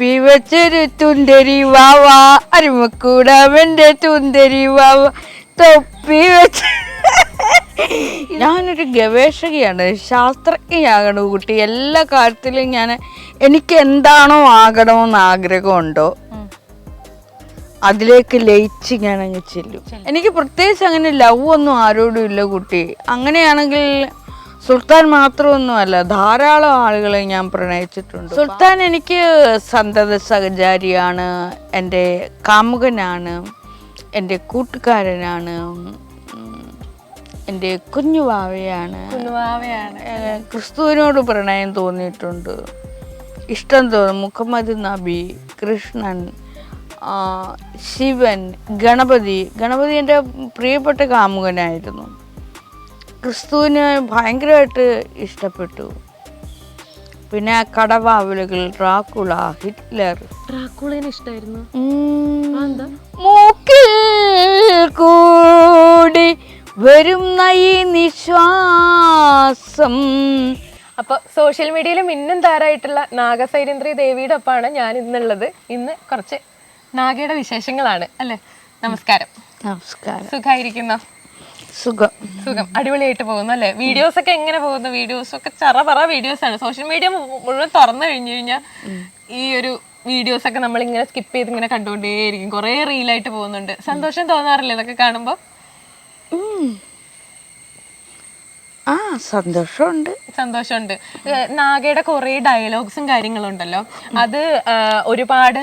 തൊപ്പി വെച്ചൊരു തുന്തരി വാവ. അരുമക്കൂടാവന്റെ തുന്തരി വാവ. തൊപ്പി വെച്ച് ഞാനൊരു ഗവേഷകയാണ് ശാസ്ത്രജ്ഞയാകണം കുട്ടി. എല്ലാ കാര്യത്തിലും ഞാൻ എനിക്ക് എന്താണോ ആകണമെന്ന് ആഗ്രഹമുണ്ടോ അതിലേക്ക് ലയിച്ച് ഞാൻ അങ്ങ് ചെല്ലും. എനിക്ക് പ്രത്യേകിച്ച് അങ്ങനെ ലവ് ഒന്നും ആരോടും ഇല്ല കുട്ടി. അങ്ങനെയാണെങ്കിൽ സുൽത്താൻ മാത്രമൊന്നുമല്ല ധാരാളം ആളുകളെ ഞാൻ പ്രണയിച്ചിട്ടുണ്ട്. സുൽത്താൻ എനിക്ക് സന്തത സഹചാരിയാണ് എന്റെ കാമുകനാണ് എന്റെ കൂട്ടുകാരനാണ് എന്റെ കുഞ്ഞുവാവയാണ് ക്രിസ്തുവിനോട് പ്രണയം തോന്നിയിട്ടുണ്ട്. ഇഷ്ടം തോന്നും മുഹമ്മദ് നബി കൃഷ്ണൻ ശിവൻ ഗണപതി. ഗണപതി എന്റെ പ്രിയപ്പെട്ട കാമുകനായിരുന്നു. ക്രിസ്തുവിന് ഭയങ്കരമായിട്ട് ഇഷ്ടപ്പെട്ടു. പിന്നെ കടവാവലുകൾ ഡ്രാക്കുള ഹിറ്റ്ലർ. ഡ്രാക്കുളേനെ ഇഷ്ടായിരുന്നു. മൂക്കിൽ കൂടി വരുന്ന ഈ നിശ്വാസം. അപ്പൊ സോഷ്യൽ മീഡിയയിൽ മിന്നും താരായിട്ടുള്ള നാഗസൈരേന്ദ്രി ദേവിയുടെ ഒപ്പമാണ് ഞാൻ ഇന്നുള്ളത്. ഇന്ന് കുറച്ച് നാഗയുടെ വിശേഷങ്ങളാണ്. അല്ലെ? നമസ്കാരം. നമസ്കാരം. സുഖായിരിക്കുന്നോ? സുഖം. സുഖം. അടിപൊളിയായിട്ട് പോകുന്നു അല്ലേ? വീഡിയോസ് ഒക്കെ എങ്ങനെ പോകുന്നു? വീഡിയോസ് ഒക്കെ ചറ പറ വീഡിയോസ് ആണ്. സോഷ്യൽ മീഡിയ മുഴുവൻ തുറന്നു കഴിഞ്ഞു കഴിഞ്ഞാൽ ഈ ഒരു വീഡിയോസ് ഒക്കെ നമ്മൾ ഇങ്ങനെ സ്കിപ്പ് ചെയ്ത് ഇങ്ങനെ കണ്ടുകൊണ്ടേയിരിക്കും. കുറെ റീലായിട്ട് പോകുന്നുണ്ട്. സന്തോഷം തോന്നാറില്ല? ഇതൊക്കെ കാണുമ്പോൾ ആ സന്തോഷമുണ്ട്. സന്തോഷമുണ്ട്. നാഗയുടെ കുറേ ഡയലോഗ്സും കാര്യങ്ങളും ഉണ്ടല്ലോ അത് ഒരുപാട്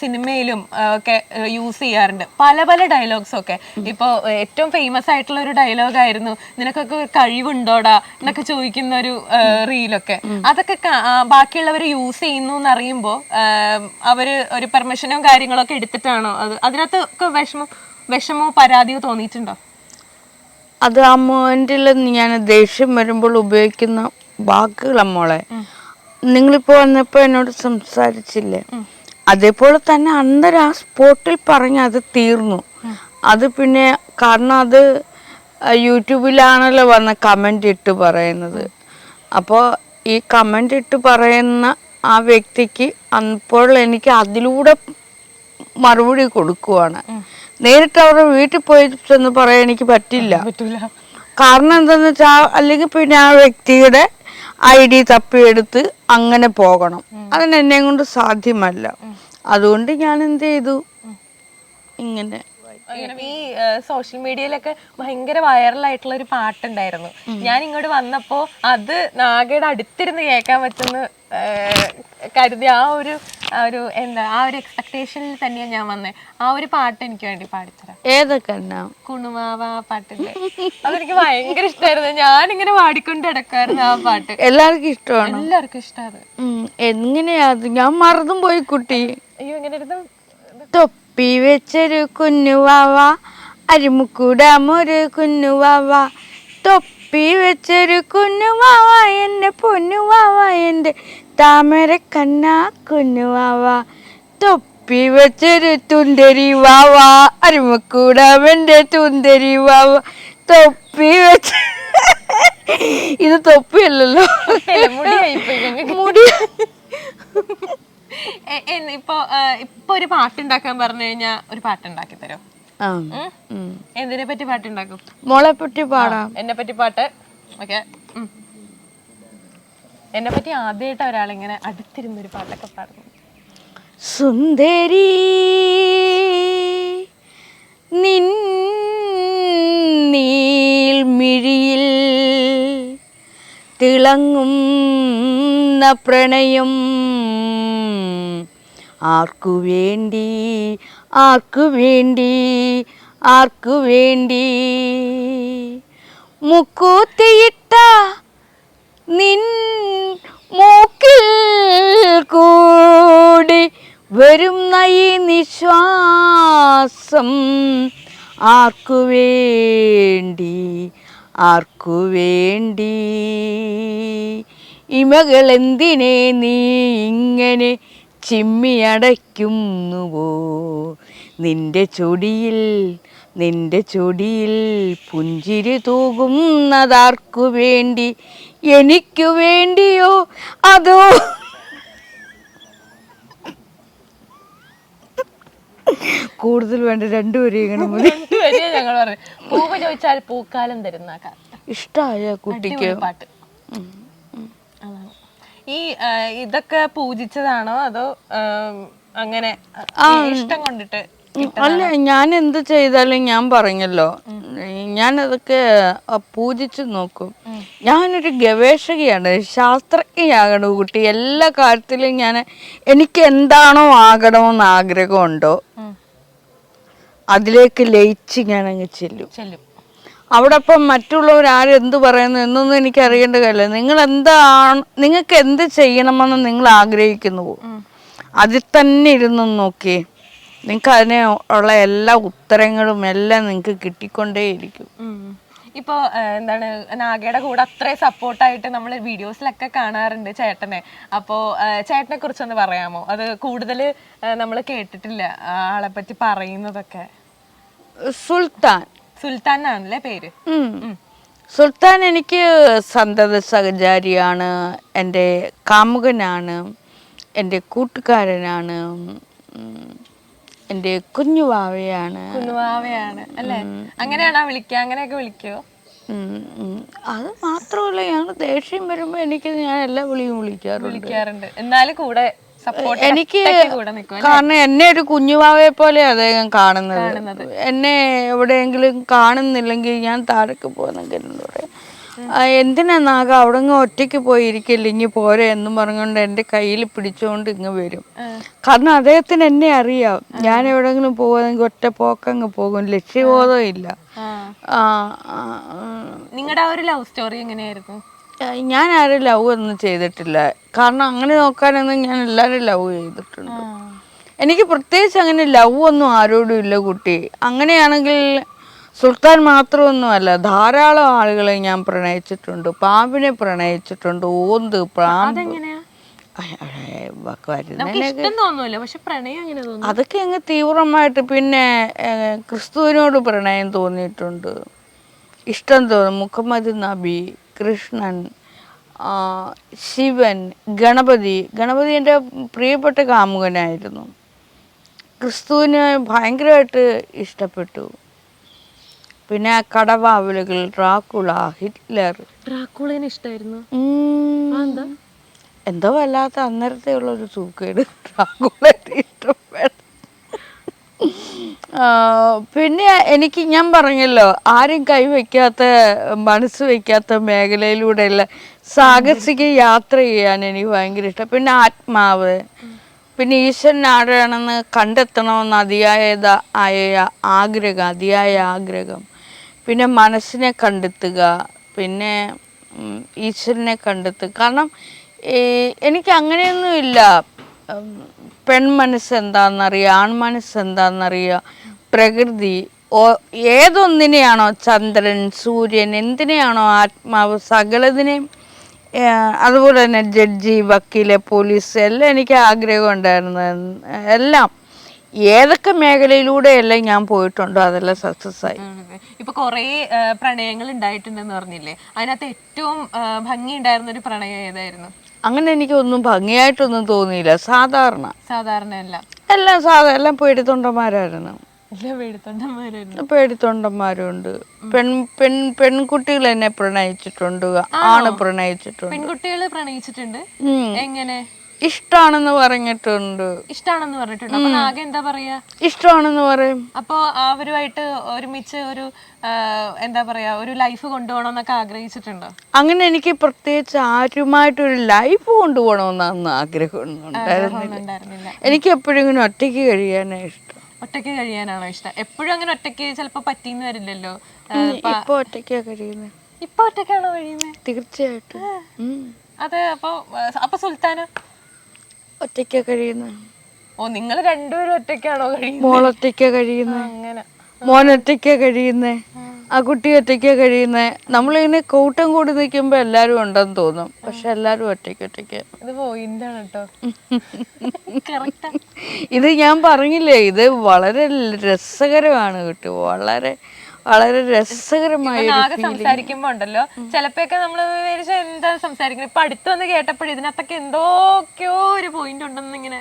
സിനിമയിലും ഒക്കെ യൂസ് ചെയ്യാറുണ്ട്. പല പല ഡയലോഗ്സും ഒക്കെ. ഇപ്പോൾ ഏറ്റവും ഫേമസ് ആയിട്ടുള്ള ഒരു ഡയലോഗ് ആയിരുന്നു നിനക്കൊക്കെ കഴിവുണ്ടോടാ? എന്നൊക്കെ ചോദിക്കുന്ന ഒരു റീലൊക്കെ അതൊക്കെ ബാക്കിയുള്ളവർ യൂസ് ചെയ്യുന്നു എന്ന് അറിയുമ്പോൾ അവർ ഒരു പെർമിഷനും കാര്യങ്ങളൊക്കെ എടുത്തിട്ടാണോ? അത് അതിനകത്തൊക്കെ വിഷമം വിഷമോ പരാതിയോ തോന്നിയിട്ടുണ്ടോ? അത് ആ മൊമെന്റിൽ ഞാൻ ദേഷ്യം വരുമ്പോൾ ഉപയോഗിക്കുന്ന വാക്കുകളാ മോളെ. നിങ്ങളിപ്പോ വന്നപ്പോ എന്നോട് സംസാരിച്ചില്ലേ? അതേപോലെ തന്നെ അന്നേരം ആ സ്പോട്ടിൽ പറഞ്ഞ് അത് തീർന്നു. അത് പിന്നെ കാരണം അത് യൂട്യൂബിലാണല്ലോ വന്ന കമന്റ് ഇട്ട് പറയുന്നത്. അപ്പോൾ ഈ കമന്റ് ഇട്ട് പറയുന്ന ആ വ്യക്തിക്ക് അപ്പോൾ എനിക്ക് അതിലൂടെ മറുപടി കൊടുക്കുവാണ്. നേരിട്ട് അവരുടെ വീട്ടിൽ പോയി ചെന്ന് പറയാൻ എനിക്ക് പറ്റില്ല. പറ്റില്ല കാരണം എന്താന്ന് വെച്ചാൽ അല്ലെങ്കിൽ പിന്നെ ആ വ്യക്തിയുടെ ഐ ഡി തപ്പിയെടുത്ത് അങ്ങനെ പോകണം. അതിന് എന്നെ കൊണ്ട് സാധ്യമല്ല. അതുകൊണ്ട് ഞാൻ എന്ത് ചെയ്തു? ഇങ്ങനെ. ഈ സോഷ്യൽ മീഡിയയിലൊക്കെ ഭയങ്കര വൈറലായിട്ടുള്ള ഒരു പാട്ടുണ്ടായിരുന്നു. ഞാൻ ഇങ്ങോട്ട് വന്നപ്പോ അത് നാഗയുടെ അടുത്തിരുന്ന് കേൾക്കാൻ പറ്റുന്ന കരുതി ആ ഒരു ഒരു എന്താ ആ ഒരു എക്സ്പെക്ടേഷനിൽ തന്നെയാണ് ഞാൻ വന്നത് ആ ഒരു പാട്ട് എനിക്ക് വേണ്ടി പാടിച്ചത് ഏതൊക്കെ കുണുമാവ ആ പാട്ടില്ലേ അതെനിക്ക് ഭയങ്കര ഇഷ്ടമായിരുന്നു ഞാനിങ്ങനെ പാടിക്കൊണ്ട് കിടക്കായിരുന്നു ആ പാട്ട്. എല്ലാവർക്കും ഇഷ്ടമാണ്? എല്ലാവർക്കും ഇഷ്ടമാണ് എങ്ങനെയാ ഞാൻ മറന്നും പോയി കുട്ടി. അയ്യോ ഇരുന്ന് തൊപ്പി വെച്ചൊരു കുഞ്ഞുവാവ അരിമുക്കൂടാമൊരു കുഞ്ഞുവാവ തൊപ്പി വെച്ചൊരു കുഞ്ഞുവാവ എന്റെ പൊന്നുവാവ എന്റെ താമര കണ്ണാ കുഞ്ഞുവാവ തൊപ്പി വെച്ചൊരു തുന്തരി വാവ അരുമക്കൂടാവന്റെ തുന്തരി വാവ. തൊപ്പി വെച്ച ഇത് തൊപ്പിയല്ലല്ലോ. മുടി ഇപ്പൊ ഇപ്പൊ ഒരു പാട്ടുണ്ടാക്കാൻ പറഞ്ഞു കഴിഞ്ഞാ ഒരു പാട്ടുണ്ടാക്കി തരോ. എന്തിനെ പറ്റി പാട്ടുണ്ടാക്കും. മോളെ പറ്റി പാടാം. എന്നെ പറ്റി പാട്ട്. ഓക്കെ. എന്നെ പറ്റി ആദ്യമായിട്ട് ഒരാളിങ്ങനെ അടുത്തിരുന്നൊരു പാട്ടൊക്കെ പാടുന്നു സുന്ദരി നിൻ നീൽമിഴിയിൽ തിളങ്ങും പ്രണയം ആർക്കു വേണ്ടി ആർക്കു വേണ്ടി ആർക്കു വേണ്ടി. മുക്കൂത്തിയിട്ട നിൻ മൂക്കിൽ കൂടി വരുന്ന ഈ നിശ്വാസം. ആർക്കു വേണ്ടി ആർക്കു വേണ്ടി. ഇമകളെന്തിനെ നീ ഇങ്ങനെ ചിമ്മിയടയ്ക്കുന്നുവോ? നിന്റെ ചൊടിയിൽ നിന്റെ ചൊടിയിൽ പുഞ്ചിരി തൂകുന്നതാർക്കു വേണ്ടി? എനിക്കു വേണ്ടിയോ? അതോ? കൂടുതൽ വേണ്ട രണ്ടുപേരും ഇങ്ങനെ മതി രണ്ടുപേരെയും ഞങ്ങൾ പൂവ് ചോദിച്ചാൽ പൂക്കാലം തരുന്ന ഇഷ്ടമായ കുട്ടിക്ക്. പാട്ട്. അതാണ്. ഈ ഇതൊക്കെ പൂജിച്ചതാണോ? അതോ അങ്ങനെ ഇഷ്ടം കൊണ്ടിട്ട് അല്ല ഞാൻ എന്ത് ചെയ്താലും ഞാൻ പറഞ്ഞല്ലോ. ഞാൻ അതൊക്കെ പൂജിച്ചു നോക്കും. ഞാനൊരു ഗവേഷകയാണ് ശാസ്ത്രജ്ഞയാകണ കുട്ടി. എല്ലാ കാര്യത്തിലും ഞാൻ എനിക്ക് എന്താണോ ആകണമെന്ന് ആഗ്രഹമുണ്ടോ. അതിലേക്ക് ലയിച്ച് ഞാൻ അങ്ങ് ചെല്ലും. അവിടെ ഇപ്പം മറ്റുള്ളവർ ആരെന്ത് പറയുന്നു എന്നൊന്നും എനിക്ക് അറിയേണ്ട കാര്യമില്ല. നിങ്ങൾ എന്താണ് നിങ്ങൾക്ക് എന്ത് ചെയ്യണമെന്ന് നിങ്ങൾ ആഗ്രഹിക്കുന്നുവോ അതിൽ തന്നെ ഇരുന്ന് നോക്കി. നിങ്ങൾക്ക് അതിനെ ഉള്ള എല്ലാ ഉത്തരങ്ങളും എല്ലാം നിങ്ങൾക്ക് കിട്ടിക്കൊണ്ടേയിരിക്കും. ഇപ്പൊ എന്താണ് നാഗയുടെ കൂടെ അത്രയും സപ്പോർട്ടായിട്ട് നമ്മൾ വീഡിയോസിലൊക്കെ കാണാറുണ്ട് ചേട്ടനെ. അപ്പോ ആ, ചേട്ടനെ കുറിച്ചൊന്ന് പറയാമോ? അത് കൂടുതൽ നമ്മൾ കേട്ടിട്ടില്ല ആളെ പറ്റി പറയുന്നതൊക്കെ. സുൽത്താൻ. സുൽത്താൻ ആണല്ലേ പേര് സുൽത്താൻ എനിക്ക് സന്തത സഹചാരിയാണ് എന്റെ കാമുകനാണ് എന്റെ കൂട്ടുകാരനാണ് എന്റെ കുഞ്ഞുവാവയാണ് കുഞ്ഞുവാവയാണ് അല്ലേ? അങ്ങനെയാണോ വിളിക്കുക? അങ്ങനെയൊക്കെ വിളിക്കോ. അത് മാത്രമല്ല ഞങ്ങൾ ദേഷ്യം വരുമ്പോൾ എനിക്ക് ഞാൻ എല്ലാ വിളിയും വിളിക്കാറുണ്ട്. വിളിക്കാറുണ്ട്. എന്നാലും കൂടെ എനിക്ക് കാരണം എന്നെ ഒരു കുഞ്ഞുവാവയെ പോലെ അദ്ദേഹം കാണുന്നത്. എന്നെ എവിടെയെങ്കിലും കാണുന്നില്ലെങ്കിൽ ഞാൻ താഴേക്ക് പോകുന്നെങ്കിൽ പറയും. എന്തിനാ നാഗ? അവിടെ ഒറ്റയ്ക്ക് പോയിരിക്കില്ല ഇനി പോരെ എന്നും പറഞ്ഞുകൊണ്ട് എന്റെ കയ്യിൽ പിടിച്ചുകൊണ്ട് ഇങ്ങ് വരും. കാരണം അദ്ദേഹത്തിന് എന്നെ അറിയാം. ഞാൻ എവിടെയെങ്കിലും പോകുന്നെങ്കിൽ ഒറ്റ പോക്കങ്ങ് പോകും. ലക്ഷ്യബോധം ഇല്ല. നിങ്ങളുടെ ആ ഒരു ലവ് സ്റ്റോറി എങ്ങനെയായിരുന്നു? ഞാൻ ആരും ലവ് ഒന്നും ചെയ്തിട്ടില്ല. കാരണം അങ്ങനെ നോക്കാനൊന്നും ഞാൻ എല്ലാവരും ലവ് ചെയ്തിട്ടുണ്ട്. എനിക്ക് പ്രത്യേകിച്ച് അങ്ങനെ ലവ് ഒന്നും ആരോടും ഇല്ല കുട്ടി. അങ്ങനെയാണെങ്കിൽ സുൽത്താൻ മാത്രമൊന്നുമല്ല ധാരാളം ആളുകളെ ഞാൻ പ്രണയിച്ചിട്ടുണ്ട്. പാമ്പിനെ പ്രണയിച്ചിട്ടുണ്ട് ഓന്ത് തോന്നുന്നു. അതൊക്കെ അങ്ങ് തീവ്രമായിട്ട് പിന്നെ ക്രിസ്തുവിനോട് പ്രണയം തോന്നിയിട്ടുണ്ട്. ഇഷ്ടം തോന്നും മുഹമ്മദ് നബി കൃഷ്ണൻ ശിവൻ ഗണപതി. ഗണപതി എന്റെ പ്രിയപ്പെട്ട കാമുകനായിരുന്നു. ക്രിസ്തുവിനെ ഭയങ്കരമായിട്ട് ഇഷ്ടപ്പെട്ടു. പിന്നെ കടവാവലുകൾ ഡ്രാക്കുള ഹിറ്റ്ലർ. ഡ്രാക്കുളേനെ ഇഷ്ടമായിരുന്നു എന്താ എന്തോ വല്ലാത്ത അന്നേരത്തെ ഉള്ളൊരു സൂക്കേട് തൂക്കേട്. ആ, പിന്നെ എനിക്ക് ഞാൻ പറഞ്ഞല്ലോ ആരും കൈവയ്ക്കാത്ത മനസ്സ് വയ്ക്കാത്ത മേഖലയിലൂടെയുള്ള സാഹസിക യാത്ര ചെയ്യാൻ എനിക്ക് ഭയങ്കര ഇഷ്ടം. പിന്നെ ആത്മാവ്. പിന്നെ ഈശ്വരൻ ആരാണെന്ന് കണ്ടെത്തണമെന്ന് അതിയായ ആയ ആഗ്രഹം അതിയായ ആഗ്രഹം. പിന്നെ മനസ്സിനെ കണ്ടെത്തുക പിന്നെ ഈശ്വരനെ കണ്ടെത്തുക. കാരണം എനിക്ക് അങ്ങനെയൊന്നും ഇല്ല ഉം, പെൺമനസ്സ് എന്താണെന്നറിയുക ആൺമനസ്സ് എന്താണെന്നറിയുക പ്രകൃതി ഓ ഏതൊന്നിനെയാണോ ചന്ദ്രൻ സൂര്യൻ എന്തിനെയാണോ ആത്മാവ് സകലതിനെയും അതുപോലെ തന്നെ ജഡ്ജി വക്കീൽ പോലീസ് എല്ലാം എനിക്ക് ആഗ്രഹം ഉണ്ടായിരുന്നു. എല്ലാം. ഏതൊക്കെ മേഖലയിലൂടെയെല്ലാം ഞാൻ പോയിട്ടുണ്ടോ അതെല്ലാം സക്സസ് ആയി. ഇപ്പൊ കൊറേ പ്രണയങ്ങൾ ഉണ്ടായിട്ടുണ്ടെന്ന് പറഞ്ഞില്ലേ? അതിനകത്ത് ഏറ്റവും ഭംഗി ഉണ്ടായിരുന്ന ഒരു പ്രണയം ഏതായിരുന്നു? അങ്ങനെ എനിക്ക് ഒന്നും ഭംഗിയായിട്ടൊന്നും തോന്നിയില്ല. സാധാരണ. സാധാരണ എല്ലാം എല്ലാം സാധാ എല്ലാം പേടിത്തൊണ്ടന്മാരായിരുന്നു. പേടിത്തൊണ്ടന്മാരുണ്ട്. പെൺ പെൺ പെൺകുട്ടികൾ എന്നെ പ്രണയിച്ചിട്ടുണ്ട്. ആണ്? പ്രണയിച്ചിട്ടുണ്ട്. പെൺകുട്ടികൾ പ്രണയിച്ചിട്ടുണ്ട്? എങ്ങനെ? ഇഷ്ടാണെന്ന് പറഞ്ഞിട്ടുണ്ട്. ഇഷ്ടാണെന്ന് പറഞ്ഞിട്ടുണ്ട്. അപ്പൊ നാഗ എന്താ പറയാ? ഇഷ്ടമാണെന്ന് പറയും. അപ്പൊ അവരുമായിട്ട് ഒരുമിച്ച് ഒരു ആ, എന്താ പറയാ ഒരു ലൈഫ് കൊണ്ടുപോകണം എന്നൊക്കെ ആഗ്രഹിച്ചിട്ടുണ്ടോ? അങ്ങനെ എനിക്ക് പ്രത്യേകിച്ച് ആരുമായിട്ടൊരു ലൈഫ് കൊണ്ടുപോകണമെന്നാണ് ആഗ്രഹം ഉണ്ടായിരുന്നില്ല ഉണ്ടായിരുന്നില്ല എനിക്ക് എപ്പോഴും ഇങ്ങനെ ഒറ്റയ്ക്ക് കഴിയാനാണ് ഇഷ്ടം. ഒറ്റയ്ക്ക് കഴിയാനാണോ ഇഷ്ടം? എപ്പോഴും അങ്ങനെ ഒറ്റയ്ക്ക് ചിലപ്പോ പറ്റിന്ന് വരില്ലല്ലോ. ആ, ഇപ്പൊ ഒറ്റയ്ക്കാ കഴിയുന്നത് ഇപ്പൊ ഒറ്റയ്ക്കാണോ കഴിയുന്നത് തീർച്ചയായിട്ടും. ഉം. അതെ അപ്പൊ അപ്പൊ സുൽത്താന ഒറ്റയ്ക്കാ കഴിയുന്നത് ഓ നിങ്ങൾ രണ്ടുപേരും ഒറ്റയ്ക്കാണോ കഴിയുന്നത് മോളൊറ്റയ്ക്കാ കഴിയുന്നത് അങ്ങനെ. മോൻ ഒറ്റയ്ക്കാ കഴിയുന്നേ. ആ കുട്ടി ഒറ്റയ്ക്ക കഴിയുന്നേ. നമ്മളിങ്ങനെ കൂട്ടം കൂടി നിൽക്കുമ്പോ എല്ലാരും ഉണ്ടെന്ന് തോന്നും. പക്ഷെ എല്ലാരും ഒറ്റയ്ക്ക് ഒറ്റയ്ക്ക്. ഇത് ആണ് കേട്ടോ ഇത് ഞാൻ പറഞ്ഞില്ലേ ഇത് വളരെ രസകരമാണ് കേട്ടോ. വളരെ വളരെ രസകരമായ സംസാരിക്കുമ്പോ ഉണ്ടല്ലോ. ചിലപ്പോഴൊക്കെ നമ്മൾ എന്താ സംസാരിക്കുന്നത് ഇപ്പൊ അടുത്ത് വന്ന് കേട്ടപ്പോഴും ഇതിനകത്തൊക്കെ എന്തൊക്കെയോ ഒരു പോയിന്റ് ഉണ്ടെന്ന് ഇങ്ങനെ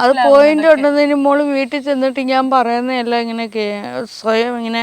അത് പോയിന്റ് ഉണ്ടെന്നതിന് മോൾ വീട്ടിൽ ചെന്നിട്ട് ഞാൻ പറയുന്നതെല്ലാം ഇങ്ങനെ സ്വയം ഇങ്ങനെ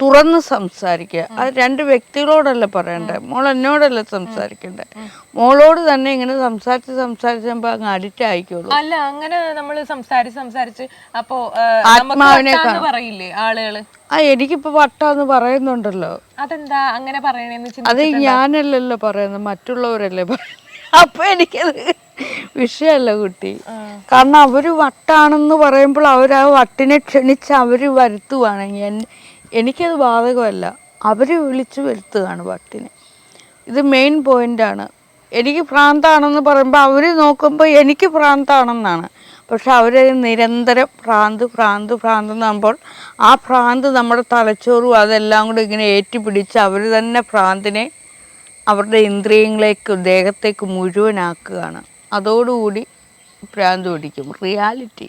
തുറന്ന് സംസാരിക്കുക. അത് രണ്ട് വ്യക്തികളോടല്ല പറയണ്ടേ? മോൾ എന്നോടല്ല സംസാരിക്കണ്ടേ? മോളോട് തന്നെ ഇങ്ങനെ സംസാരിച്ച് സംസാരിച്ചപ്പോ അങ്ങ് അഡിക്റ്റ് ആയിക്കോളൂ. അല്ല അങ്ങനെ നമ്മൾ സംസാരിച്ച് സംസാരിച്ച് അപ്പോ ആത്മാവിനെ പറയില്ലേ ആളുകൾ? ആ എനിക്കിപ്പോ വട്ടാന്ന് പറയുന്നുണ്ടല്ലോ. അതെന്താ അങ്ങനെ പറയണേന്ന് അത്? ഞാനല്ലല്ലോ പറയുന്നത് മറ്റുള്ളവരല്ലേ പറയുന്നത്. അപ്പൊ എനിക്കത് വിഷയമല്ല കുട്ടി. കാരണം അവർ വട്ടാണെന്ന് പറയുമ്പോൾ അവർ ആ വട്ടിനെ ക്ഷണിച്ച് അവർ വരുത്തുവാണെങ്കിൽ എനിക്കത് ബാധകമല്ല. അവർ വിളിച്ചു വരുത്തുകയാണ് പട്ടിനെ ഇത് മെയിൻ പോയിന്റാണ് എനിക്ക് ഭ്രാന്താണെന്ന് പറയുമ്പോൾ അവർ നോക്കുമ്പോൾ എനിക്ക് ഭ്രാന്താണെന്നാണ് പക്ഷെ അവർ നിരന്തരം ഭ്രാന്ത് ഭ്രാന്ത് ഭ്രാന്ത് എന്നാകുമ്പോൾ ആ ഭ്രാന്ത് നമ്മുടെ തലച്ചോറും അതെല്ലാം കൂടി ഇങ്ങനെ ഏറ്റുപിടിച്ച് അവർ തന്നെ ഭ്രാന്തിനെ അവരുടെ ഇന്ദ്രിയങ്ങളേക്ക് ദേഹത്തേക്ക് മുഴുവനാക്കുകയാണ്. അതോടുകൂടി ഭ്രാന്ത് പിടിക്കും. റിയാലിറ്റി